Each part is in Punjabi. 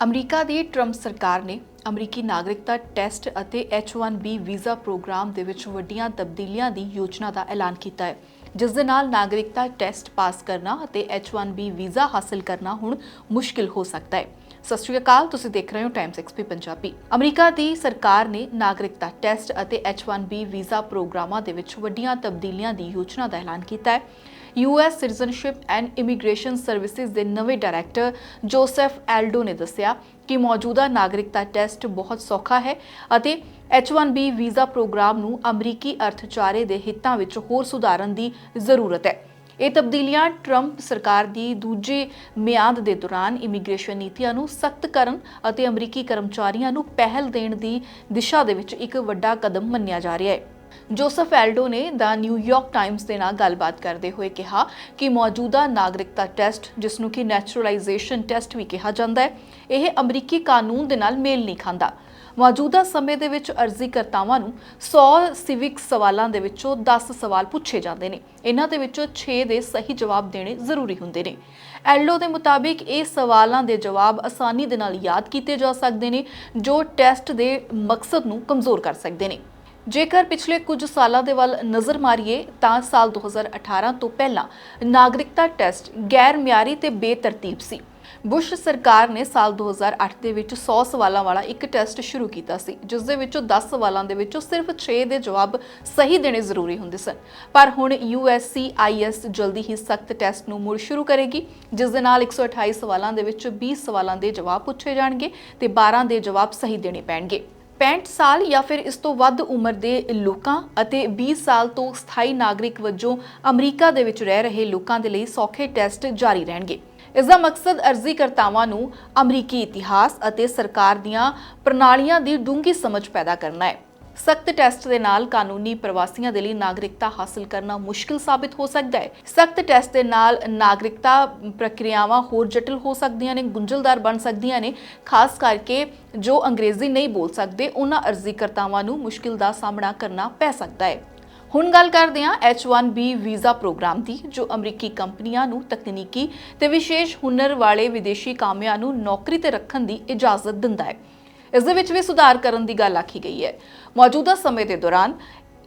ਅਮਰੀਕਾ ਦੀ ਟਰੰਪ ਸਰਕਾਰ ਨੇ ਅਮਰੀਕੀ ਨਾਗਰਿਕਤਾ ਟੈਸਟ ਅਤੇ H1B ਵੀਜ਼ਾ ਪ੍ਰੋਗਰਾਮ ਦੇ ਵਿੱਚ ਵੱਡੀਆਂ ਤਬਦੀਲੀਆਂ ਦੀ ਯੋਜਨਾ ਦਾ ਐਲਾਨ ਕੀਤਾ ਹੈ, ਜਿਸ ਦੇ ਨਾਲ ਨਾਗਰਿਕਤਾ ਟੈਸਟ ਪਾਸ ਕਰਨਾ ਅਤੇ H1B ਵੀਜ਼ਾ ਹਾਸਲ ਕਰਨਾ ਹੁਣ ਮੁਸ਼ਕਿਲ ਹੋ ਸਕਦਾ ਹੈ। ਸਤਿ ਸ਼੍ਰੀ ਅਕਾਲ, ਤੁਸੀਂ ਦੇਖ ਰਹੇ ਹੋ ਟਾਈਮਸ ਐਕਸਪੀ ਪੰਜਾਬੀ। ਅਮਰੀਕਾ ਦੀ ਸਰਕਾਰ ਨੇ ਨਾਗਰਿਕਤਾ ਟੈਸਟ ਅਤੇ H1B ਵੀਜ਼ਾ ਪ੍ਰੋਗਰਾਮਾਂ ਦੇ ਵਿੱਚ ਵੱਡੀਆਂ ਤਬਦੀਲੀਆਂ ਦੀ ਯੋਜਨਾ ਦਾ ਐਲਾਨ ਕੀਤਾ ਹੈ। US citizenship and immigration services ਦੇ ਨਵੇਂ ਡਾਇਰੈਕਟਰ ਜੋਸੈਫ ਐਲਡੋ ਨੇ ਦੱਸਿਆ ਕਿ ਮੌਜੂਦਾ ਨਾਗਰਿਕਤਾ ਟੈਸਟ ਬਹੁਤ ਸੌਖਾ ਹੈ ਅਤੇ H1B ਵੀਜ਼ਾ ਪ੍ਰੋਗਰਾਮ ਨੂੰ ਅਮਰੀਕੀ ਅਰਥਚਾਰੇ ਦੇ ਹਿੱਤਾਂ ਵਿੱਚ ਹੋਰ ਸੁਧਾਰਨ ਦੀ ਜ਼ਰੂਰਤ ਹੈ। ਇਹ ਤਬਦੀਲੀਆਂ ਟਰੰਪ ਸਰਕਾਰ ਦੀ ਦੂਜੇ ਮਿਆਦ ਦੇ ਦੌਰਾਨ ਇਮੀਗ੍ਰੇਸ਼ਨ ਨੀਤੀਆਂ ਨੂੰ ਸਖਤ ਕਰਨ ਅਤੇ ਅਮਰੀਕੀ ਕਰਮਚਾਰੀਆਂ ਨੂੰ ਪਹਿਲ ਦੇਣ ਦੀ ਦਿਸ਼ਾ ਦੇ ਵਿੱਚ ਇੱਕ ਵੱਡਾ ਕਦਮ ਮੰਨਿਆ ਜਾ ਰਿਹਾ ਹੈ। ਜੋਸਫ ਐਲਡੋ ਨੇ ਦਾ ਨਿਊਯਾਰਕ ਟਾਈਮਸ ਦੇ ਨਾਲ ਗੱਲਬਾਤ ਕਰਦੇ ਹੋਏ ਕਿਹਾ ਕਿ ਮੌਜੂਦਾ ਨਾਗਰਿਕਤਾ ਟੈਸਟ, ਜਿਸ ਨੂੰ ਕਿ ਨੈਚੁਰਲਾਈਜੇਸ਼ਨ ਟੈਸਟ ਵੀ ਕਿਹਾ ਜਾਂਦਾ ਹੈ, ਇਹ ਅਮਰੀਕੀ ਕਾਨੂੰਨ ਦੇ ਨਾਲ ਮੇਲ ਨਹੀਂ ਖਾਂਦਾ। ਮੌਜੂਦਾ ਸਮੇਂ ਦੇ ਵਿੱਚ ਅਰਜ਼ੀਕਰਤਾਵਾਂ ਨੂੰ 100 ਸਿਵਿਕ ਸਵਾਲਾਂ ਦੇ ਵਿੱਚੋਂ 10 ਸਵਾਲ ਪੁੱਛੇ ਜਾਂਦੇ ਨੇ। ਇਹਨਾਂ ਦੇ ਵਿੱਚੋਂ 6 ਦੇ ਸਹੀ ਜਵਾਬ ਦੇਣੇ ਜ਼ਰੂਰੀ ਹੁੰਦੇ ਨੇ। ਐਲਡੋ ਦੇ ਮੁਤਾਬਿਕ ਇਹ ਸਵਾਲਾਂ ਦੇ ਜਵਾਬ ਆਸਾਨੀ ਦੇ ਨਾਲ ਯਾਦ ਕੀਤੇ ਜਾ ਸਕਦੇ ਨੇ, ਜੋ ਟੈਸਟ ਦੇ ਮਕਸਦ ਨੂੰ ਕਮਜ਼ੋਰ ਕਰ ਸਕਦੇ ਨੇ। ਜੇਕਰ ਪਿਛਲੇ ਕੁਝ ਸਾਲਾਂ ਦੇ ਵੱਲ ਨਜ਼ਰ ਮਾਰੀਏ, ਤਾਂ ਸਾਲ 2018 ਤੋਂ ਪਹਿਲਾਂ ਨਾਗਰਿਕਤਾ ਟੈਸਟ ਗੈਰ ਮਿਆਰੀ ਤੇ ਬੇਤਰਤੀਬ ਸੀ। ਬੁਸ਼ ਸਰਕਾਰ ਨੇ ਸਾਲ 2008 ਦੇ ਵਿੱਚ 100 ਸਵਾਲਾਂ ਵਾਲਾ ਇੱਕ ਟੈਸਟ ਸ਼ੁਰੂ ਕੀਤਾ ਸੀ, ਜਿਸ ਦੇ ਵਿੱਚੋਂ 10 ਸਵਾਲਾਂ ਦੇ ਵਿੱਚੋਂ ਸਿਰਫ 6 ਦੇ ਜਵਾਬ ਸਹੀ ਦੇਣੇ ਜ਼ਰੂਰੀ ਹੁੰਦੇ ਸਨ। ਪਰ ਹੁਣ USCIS ਜਲਦੀ ਹੀ ਸਖਤ ਟੈਸਟ ਨੂੰ ਮੁੜ ਸ਼ੁਰੂ ਕਰੇਗੀ, ਜਿਸ ਦੇ ਨਾਲ 128 ਸਵਾਲਾਂ ਦੇ ਵਿੱਚੋਂ 20 ਸਵਾਲਾਂ ਦੇ ਜਵਾਬ ਪੁੱਛੇ ਜਾਣਗੇ ਤੇ 12 ਦੇ ਜਵਾਬ ਸਹੀ ਦੇਣੇ ਪੈਣਗੇ। 65 ਸਾਲ ਜਾਂ ਫਿਰ ਇਸ ਤੋਂ ਵੱਧ ਉਮਰ ਦੇ ਲੋਕਾਂ ਅਤੇ 20 ਸਾਲ ਤੋਂ ਸਥਾਈ ਨਾਗਰਿਕ ਵਜੋਂ ਅਮਰੀਕਾ ਦੇ ਵਿੱਚ ਰਹਿ ਰਹੇ ਲੋਕਾਂ ਦੇ ਲਈ ਸੌਖੇ ਟੈਸਟ ਜਾਰੀ ਰਹਿਣਗੇ। ਇਸ ਦਾ ਮਕਸਦ ਅਰਜ਼ੀਕਰਤਾਵਾਂ ਨੂੰ ਅਮਰੀਕੀ ਇਤਿਹਾਸ ਅਤੇ ਸਰਕਾਰ ਦੀਆਂ ਪ੍ਰਣਾਲੀਆਂ ਦੀ ਡੂੰਘੀ ਸਮਝ ਪੈਦਾ ਕਰਨਾ ਹੈ। ਸਖਤ ਟੈਸਟ ਦੇ ਨਾਲ ਕਾਨੂੰਨੀ ਪ੍ਰਵਾਸੀਆਂ ਦੇ ਲਈ ਨਾਗਰਿਕਤਾ ਹਾਸਲ ਕਰਨਾ ਮੁਸ਼ਕਿਲ ਸਾਬਿਤ ਹੋ ਸਕਦਾ ਹੈ। ਸਖਤ ਟੈਸਟ ਦੇ ਨਾਲ ਨਾਗਰਿਕਤਾ ਪ੍ਰਕਿਰਿਆਵਾਂ ਹੋਰ ਜਟਿਲ ਹੋ ਸਕਦੀਆਂ ਨੇ, ਗੁੰਝਲਦਾਰ ਬਣ ਸਕਦੀਆਂ ਨੇ, ਖਾਸ ਕਰਕੇ ਜੋ ਅੰਗਰੇਜ਼ੀ ਨਹੀਂ ਬੋਲ ਸਕਦੇ, ਉਹਨਾਂ ਅਰਜ਼ੀਕਰਤਾਵਾਂ ਨੂੰ ਮੁਸ਼ਕਿਲ ਦਾ ਸਾਹਮਣਾ ਕਰਨਾ ਪੈ ਸਕਦਾ ਹੈ। ਹੁਣ ਗੱਲ ਕਰਦੇ ਹਾਂ H1B ਵੀਜ਼ਾ ਪ੍ਰੋਗਰਾਮ ਦੀ, ਜੋ ਅਮਰੀਕੀ ਕੰਪਨੀਆਂ ਨੂੰ ਤਕਨੀਕੀ ਤੇ ਵਿਸ਼ੇਸ਼ ਹੁਨਰ ਵਾਲੇ ਵਿਦੇਸ਼ੀ ਕਾਮਿਆਂ ਨੂੰ ਨੌਕਰੀ ਤੇ ਰੱਖਣ ਦੀ ਇਜਾਜ਼ਤ ਦਿੰਦਾ ਹੈ। ਇਸ ਦੇ ਵਿੱਚ ਵੀ ਸੁਧਾਰ ਕਰਨ ਦੀ ਗੱਲ ਆਖੀ ਗਈ ਹੈ। ਮੌਜੂਦਾ ਸਮੇਂ ਦੇ ਦੌਰਾਨ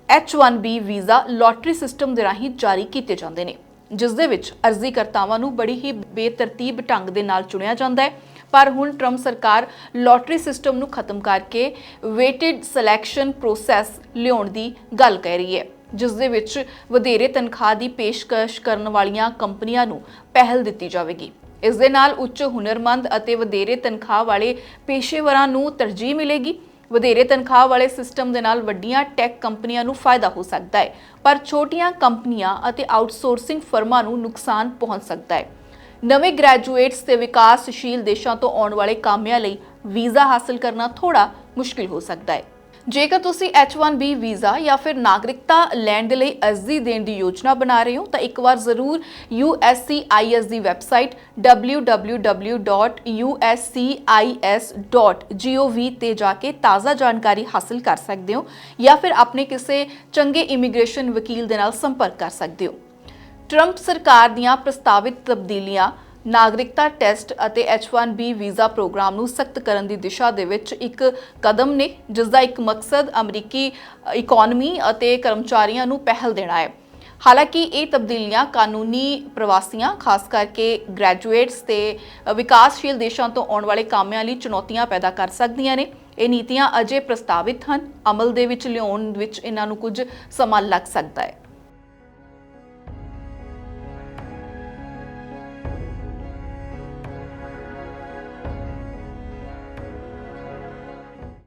H1B ਵੀਜ਼ਾ ਲੋਟਰੀ ਸਿਸਟਮ ਦੇ ਰਾਹੀਂ ਜਾਰੀ ਕੀਤੇ ਜਾਂਦੇ ਨੇ, ਜਿਸ ਦੇ ਵਿੱਚ ਅਰਜ਼ੀਕਰਤਾਵਾਂ ਨੂੰ ਬੜੀ ਹੀ ਬੇਤਰਤੀਬ ਢੰਗ ਦੇ ਨਾਲ ਚੁਣਿਆ ਜਾਂਦਾ ਹੈ। ਪਰ ਹੁਣ ਟਰੰਪ ਸਰਕਾਰ ਲੋਟਰੀ ਸਿਸਟਮ ਨੂੰ ਖਤਮ ਕਰਕੇ ਵੇਟਡ ਸਿਲੈਕਸ਼ਨ ਪ੍ਰੋਸੈਸ ਲਿਆਉਣ ਦੀ ਗੱਲ ਕਹਿ ਰਹੀ ਹੈ, ਜਿਸ ਦੇ ਵਿੱਚ ਵਧੇਰੇ ਤਨਖਾਹ ਦੀ ਪੇਸ਼ਕਸ਼ ਕਰਨ ਵਾਲੀਆਂ ਕੰਪਨੀਆਂ ਨੂੰ ਪਹਿਲ ਦਿੱਤੀ ਜਾਵੇਗੀ। ਇਸ ਦੇ ਨਾਲ ਉੱਚ ਹੁਨਰਮੰਦ ਅਤੇ ਵਧੇਰੇ ਤਨਖਾਹ ਵਾਲੇ ਪੇਸ਼ੇਵਰਾਂ ਨੂੰ ਤਰਜੀਹ ਮਿਲੇਗੀ। ਵਧੇਰੇ ਤਨਖਾਹ ਵਾਲੇ ਸਿਸਟਮ ਦੇ ਨਾਲ ਵੱਡੀਆਂ ਟੈਕ ਕੰਪਨੀਆਂ ਨੂੰ ਫਾਇਦਾ ਹੋ ਸਕਦਾ ਹੈ, ਪਰ ਛੋਟੀਆਂ ਕੰਪਨੀਆਂ ਅਤੇ ਆਊਟਸੋਰਸਿੰਗ ਫਰਮਾਂ ਨੂੰ ਨੁਕਸਾਨ ਪਹੁੰਚ ਸਕਦਾ ਹੈ। ਨਵੇਂ ਗ੍ਰੈਜੂਏਟਸ ਤੇ ਵਿਕਾਸਸ਼ੀਲ ਦੇਸ਼ਾਂ ਤੋਂ ਆਉਣ ਵਾਲੇ ਕਾਮਿਆਂ ਲਈ ਵੀਜ਼ਾ ਹਾਸਲ ਕਰਨਾ ਥੋੜਾ ਮੁਸ਼ਕਿਲ ਹੋ ਸਕਦਾ ਹੈ। ਜੇਕਰ ਤੁਸੀਂ H1B ਵੀਜ਼ਾ ਜਾਂ ਫਿਰ ਨਾਗਰਿਕਤਾ ਲੈਣ ਦੇ ਲਈ ਅਰਜ਼ੀ ਦੇਣ ਦੀ ਯੋਜਨਾ ਬਣਾ ਰਹੇ ਹੋ, ਤਾਂ ਇੱਕ ਵਾਰ ਜ਼ਰੂਰ USCIS ਦੀ ਵੈਬਸਾਈਟ www.uscis.gov ਤੇ ਜਾ ਕੇ ਤਾਜ਼ਾ ਜਾਣਕਾਰੀ ਹਾਸਲ ਕਰ ਸਕਦੇ ਹੋ ਜਾਂ ਫਿਰ ਆਪਣੇ ਕਿਸੇ ਚੰਗੇ ਇਮੀਗ੍ਰੇਸ਼ਨ ਵਕੀਲ ਦੇ ਨਾਲ ਸੰਪਰਕ ਕਰ ਸਕਦੇ ਹੋ। ਟਰੰਪ ਸਰਕਾਰ ਦੀਆਂ ਪ੍ਰਸਤਾਵਿਤ ਤਬਦੀਲੀਆਂ ਨਾਗਰਿਕਤਾ ਟੈਸਟ ਅਤੇ H1B ਵੀਜ਼ਾ ਪ੍ਰੋਗਰਾਮ ਨੂੰ ਸਖਤ ਕਰਨ ਦੀ ਦਿਸ਼ਾ ਦੇ ਵਿੱਚ ਇੱਕ ਕਦਮ ਨੇ ਜਿਸ ਦਾ ਇੱਕ ਮਕਸਦ ਅਮਰੀਕੀ ਇਕਨੋਮੀ ਅਤੇ ਕਰਮਚਾਰੀਆਂ ਨੂੰ ਪਹਿਲ ਦੇਣਾ ਹੈ। ਹਾਲਾਂਕਿ ਇਹ ਤਬਦੀਲੀਆਂ ਕਾਨੂੰਨੀ ਪ੍ਰਵਾਸੀਆਂ, ਖਾਸ ਕਰਕੇ ਗ੍ਰੈਜੂਏਟਸ ਤੇ ਵਿਕਾਸਸ਼ੀਲ ਦੇਸ਼ਾਂ ਤੋਂ ਆਉਣ ਵਾਲੇ ਕਾਮਿਆਂ ਲਈ ਚੁਣੌਤੀਆਂ ਪੈਦਾ ਕਰ ਸਕਦੀਆਂ ਨੇ। ਇਹ ਨੀਤੀਆਂ ਅਜੇ ਪ੍ਰਸਤਾਵਿਤ ਹਨ, ਅਮਲ ਦੇ ਵਿੱਚ, ਲਿਆਉਣ ਵਿੱਚ ਇਹਨਾਂ ਨੂੰ ਕੁਝ ਸਮਾਂ ਲੱਗ ਸਕਦਾ ਹੈ।